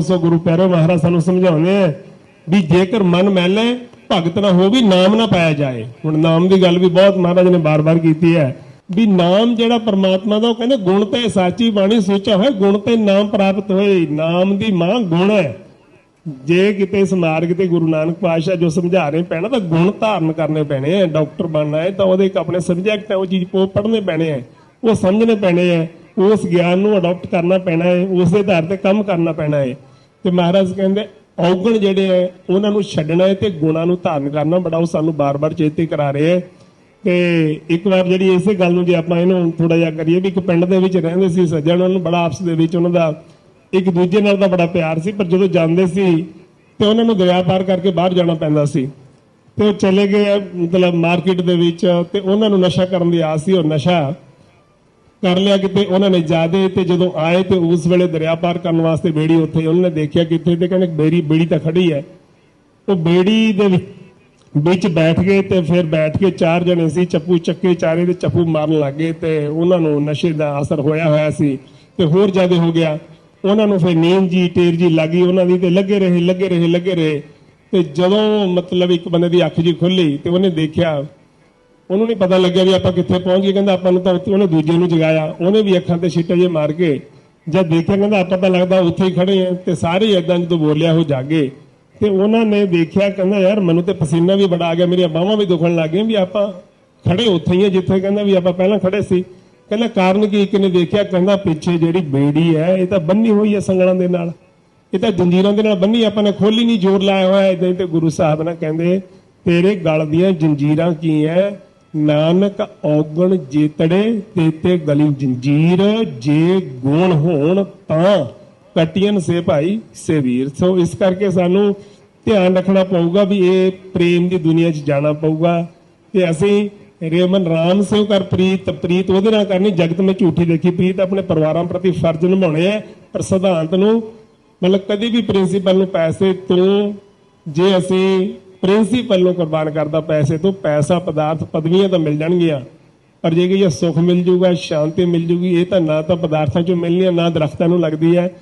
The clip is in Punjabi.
ਸੋ ਗੁਰੂ ਪੈਰੋ ਮਹਾਰਾਜ ਸਾਨੂੰ ਸਮਝਾਉਂਦੇ ਆ ਵੀ ਜੇਕਰ ਮਨ ਮੈਲੇ ਭਗਤ ਨਾ ਹੋ ਵੀ ਨਾਮ ਨਾ ਪਾਇਆ ਜਾਏ। ਹੁਣ ਨਾਮ ਦੀ ਗੱਲ ਵੀ ਬਹੁਤ ਮਹਾਰਾਜ ਨੇ ਬਾਰ-ਬਾਰ ਕੀਤੀ ਹੈ। ਵੀ ਨਾਮ ਜਿਹੜਾ ਪਰਮਾਤਮਾ ਦਾ, ਉਹ ਕਹਿੰਦੇ ਗੁਣ ਤੇ ਸਾਚੀ ਬਾਣੀ ਸੋਚਿਆ ਹੋਇਆ, ਗੁਣ ਤੇ ਨਾਮ ਪ੍ਰਾਪਤ ਹੋਏ। ਨਾਮ ਦੀ ਮਾਂ ਗੁਣ ਹੈ। ਜੇ ਕਿਤੇ ਸਮਾਰਗ ਤੇ ਗੁਰੂ ਨਾਨਕ ਪਾਤਸ਼ਾਹ ਜੋ ਸਮਝਾ ਰਹੇ ਪੈਣਾ, ਤਾਂ ਗੁਣ ਧਾਰਨ ਕਰਨੇ ਪੈਣੇ ਆ। ਡਾਕਟਰ ਬਣਨਾ ਹੈ, ਤਾਂ ਉਹਦੇ ਇੱਕ ਆਪਣੇ ਸਬਜੈਕਟ ਹੈ, ਉਹ ਚੀਜ਼ ਉਹ ਪੜ੍ਹਨੇ ਪੈਣੇ ਆ। ਉਹ ਸਮਝਣੇ ਪੈਣੇ ਆ। ਉਸ ਗਿਆਨ ਨੂੰ ਅਡਾਪਟ ਕਰਨਾ ਪੈਣਾ ਹੈ। ਉਸ ਦੇ ਆਧਾਰ ਤੇ ਕੰਮ ਕਰਨਾ ਪੈਣਾ ਹੈ। ਤੇ ਮਹਾਰਾਜ ਕਹਿੰਦੇ, ਔਗਣ ਜਿਹੜੇ ਹੈ ਉਹਨਾਂ ਨੂੰ ਛੱਡਣਾ ਹੈ ਤੇ ਗੁਣਾਂ ਨੂੰ ਧਾਰਨ ਕਰਨਾ। ਬੜਾ ਉਹ ਸਾਨੂੰ ਬਾਰ-ਬਾਰ ਚੇਤੇ ਕਰਾ ਰਹੇ ਹੈ ਤੇ ਇੱਕ ਵਾਰ ਜਿਹੜੀ ਇਸੇ ਗੱਲ ਨੂੰ ਜੇ ਆਪਾਂ ਇਹਨੂੰ ਥੋੜਾ ਜਿਹਾ ਕਰੀਏ ਵੀ ਇੱਕ ਪਿੰਡ ਦੇ ਵਿੱਚ ਰਹਿੰਦੇ ਸੀ, ਸੱਜਣ ਉਹਨਾਂ ਨੂੰ ਬੜਾ ਆਪਸ ਦੇ ਵਿੱਚ ਉਹਨਾਂ ਦਾ ਇੱਕ ਦੂਜੇ ਨਾਲ ਤਾਂ ਬੜਾ ਪਿਆਰ ਸੀ, ਪਰ ਜਦੋਂ ਜਾਂਦੇ ਸੀ ਤੇ ਉਹਨਾਂ ਨੂੰ ਦਰਿਆ ਪਾਰ ਕਰਕੇ ਬਾਹਰ ਜਾਣਾ ਪੈਂਦਾ ਸੀ। ਤੇ ਉਹ ਚਲੇ ਗਏ, ਮਤਲਬ ਮਾਰਕੀਟ ਦੇ ਵਿੱਚ ਤੇ ਉਹਨਾਂ ਨੂੰ ਨਸ਼ਾ ਕਰਨ ਦੀ ਆਸ ਸੀ, ਉਹ ਨਸ਼ਾ ਕਰ ਲਿਆ ਕਿਤੇ, ਉਹਨਾਂ ਨੇ ਜਾਦੇ ਤੇ ਜਦੋਂ ਆਏ ਤੇ ਉਸ ਵੇਲੇ ਦਰਿਆ ਪਾਰ ਕਰਨ ਵਾਸਤੇ ਬੇੜੀ ਉੱਥੇ, ਉਹਨਾਂ ਨੇ ਦੇਖਿਆ ਕਿੱਥੇ ਤੇ ਕਹਿੰਦੇ ਬੇੜੀ ਬੇੜੀ ਤਾਂ ਖੜੀ ਹੈ। ਉਹ ਬੇੜੀ ਦੇ ਵਿੱਚ ਬੈਠ ਗਏ ਤੇ ਫਿਰ ਬੈਠ ਕੇ ਚਾਰ ਜਣੇ ਸੀ, ਚੱਪੂ ਚੱਕੇ ਚਾਰੇ ਦੇ ਚੱਪੂ ਮਾਰਨ ਲੱਗੇ ਤੇ ਉਹਨਾਂ ਨੂੰ ਨਸ਼ੇ ਦਾ ਅਸਰ ਹੋਇਆ ਹੋਇਆ ਸੀ ਤੇ ਹੋਰ ਜ਼ਿਆਦਾ ਹੋ ਗਿਆ। ਉਹਨਾਂ ਨੂੰ ਫਿਰ ਨੀਂਦ ਜੀ ਟੇਰ ਜੀ ਲੱਗੀ, ਉਹਨਾਂ ਦੀ ਤੇ ਲੱਗੇ ਰਹੇ ਲੱਗੇ ਰਹੇ ਲੱਗੇ ਰਹੇ ਤੇ ਜਦੋਂ ਮਤਲਬ ਇੱਕ ਬੰਦੇ ਦੀ ਅੱਖ ਜੀ ਖੁੱਲੀ ਤੇ ਉਹਨੇ ਦੇਖਿਆ ਉਹਨੂੰ ਨਹੀਂ ਪਤਾ ਲੱਗਿਆ ਵੀ ਆਪਾਂ ਕਿੱਥੇ ਪਹੁੰਚ ਗਏ। ਕਹਿੰਦਾ ਆਪਾਂ ਨੂੰ ਤਾਂ ਉੱਥੇ ਉਹਨੇ ਦੂਜੇ ਨੂੰ ਜਗਾਇਆ। ਉਹਨੇ ਵੀ ਅੱਖਾਂ ਤੇ ਛਿੱਟੇ ਜੇ ਮਾਰ ਕੇ ਜਦ ਦੇਖਿਆ, ਕਹਿੰਦਾ ਆਪਾਂ ਤਾਂ ਲੱਗਦਾ ਉੱਥੇ ਹੀ ਖੜੇ ਆ ਤੇ ਸਾਰੇ ਇਦਾਂ ਜਦੋਂ ਬੋਲਿਆ ਉਹ ਜਾਗੇ। ਤੇ ਉਹਨਾਂ ਨੇ ਦੇਖਿਆ, ਕਹਿੰਦਾ ਯਾਰ ਮੈਨੂੰ ਤੇ ਪਸੀਨਾ ਵੀ ਬੜਾ ਆ ਗਿਆ, ਮੇਰੀਆਂ ਬਾਹਾਂ ਵੀ ਦੁਖਣ ਲੱਗ ਗਈਆਂ ਵੀ ਆਪਾਂ ਖੜੇ ਉੱਥੇ ਹੀ ਆ ਜਿੱਥੇ ਕਹਿੰਦਾ ਵੀ ਆਪਾਂ ਪਹਿਲਾਂ ਖੜੇ ਸੀ। ਕਹਿੰਦਾ ਕਾਰਨ ਕੀ? ਇੱਕ ਨੇ ਦੇਖਿਆ, ਕਹਿੰਦਾ ਪਿੱਛੇ ਜਿਹੜੀ ਬੇੜੀ ਹੈ, ਇਹ ਤਾਂ ਬੰਨੀ ਹੋਈ ਹੈ ਸੰਗਲਾਂ ਦੇ ਨਾਲ। ਇਹ ਤਾਂ ਜੰਜੀਰਾਂ ਦੇ ਨਾਲ ਬੰਨੀ, ਆਪਾਂ ਨੇ ਖੋਲੀ ਨਹੀਂ ਜ਼ੋਰ ਲਾਇਆ ਹੋਇਆ ਇਦਾਂ ਤੇ ਗੁਰੂ ਸਾਹਿਬ ਨਾ ਕਹਿੰਦੇ, ਤੇਰੇ ਗਲ ਦੀਆਂ ਜੰਜੀਰਾਂ ਕੀ ਹੈ ਨਾਨਕ ਔਗਣ ਜੇਤੜੇ ਤੇ ਗਲੀ ਜੰਜੀਰ, ਜੇ ਗੁਣ ਹੋਣ ਤਾਂ ਕਟੀਆਂ ਸੇ ਭਾਈ ਸੇ ਵੀਰ ਸੋ ਇਸ ਕਰਕੇ ਸਾਨੂੰ ਧਿਆਨ ਰੱਖਣਾ ਪਊਗਾ ਵੀ ਇਹ ਪ੍ਰੇਮ ਦੀ ਦੁਨੀਆ 'ਚ ਜਾਣਾ ਪਊਗਾ। ਤੇ ਅਸੀਂ ਰੇਮਨ ਰਾਮ ਸਿੰਘ ਕਰ ਪ੍ਰੀਤ ਪ੍ਰੀਤ ਉਹਦੇ ਨਾਲ ਕਰਨੀ, ਜਗਤ ਵਿੱਚ ਝੂਠੀ ਦੇਖੀ। ਪ੍ਰੀਤ ਆਪਣੇ ਪਰਿਵਾਰਾਂ ਪ੍ਰਤੀ ਫਰਜ਼ ਨਿਭਾਉਣੇ ਆ, ਪਰ ਸਿਧਾਂਤ ਨੂੰ, ਮਤਲਬ ਕਦੇ ਵੀ ਪ੍ਰਿੰਸੀਪਲ ਨੂੰ ਪੈਸੇ ਤੋਂ ਜੇ ਅਸੀਂ ਪ੍ਰਿੰਸੀਪਲ ਨੂੰ ਕੁਰਬਾਨ ਕਰਦਾ ਪੈਸੇ ਤੋਂ ਪੈਸਾ, ਪਦਾਰਥ, ਪਦਵੀਆਂ ਤਾਂ ਮਿਲ ਜਾਣਗੀਆਂ। ਪਰ ਜੇ ਕਿ ਇਹ ਸੁੱਖ ਮਿਲ ਜੂਗਾ, ਸ਼ਾਂਤੀ ਮਿਲ ਜੂਗੀ, ਇਹ ਤਾਂ ਨਾ ਤਾਂ ਪਦਾਰਥਾਂ ਚੋਂ ਮਿਲਣੀ ਹੈ ਨਾ ਦਰਖਤਾਂ ਨੂੰ ਲੱਗਦੀ ਹੈ।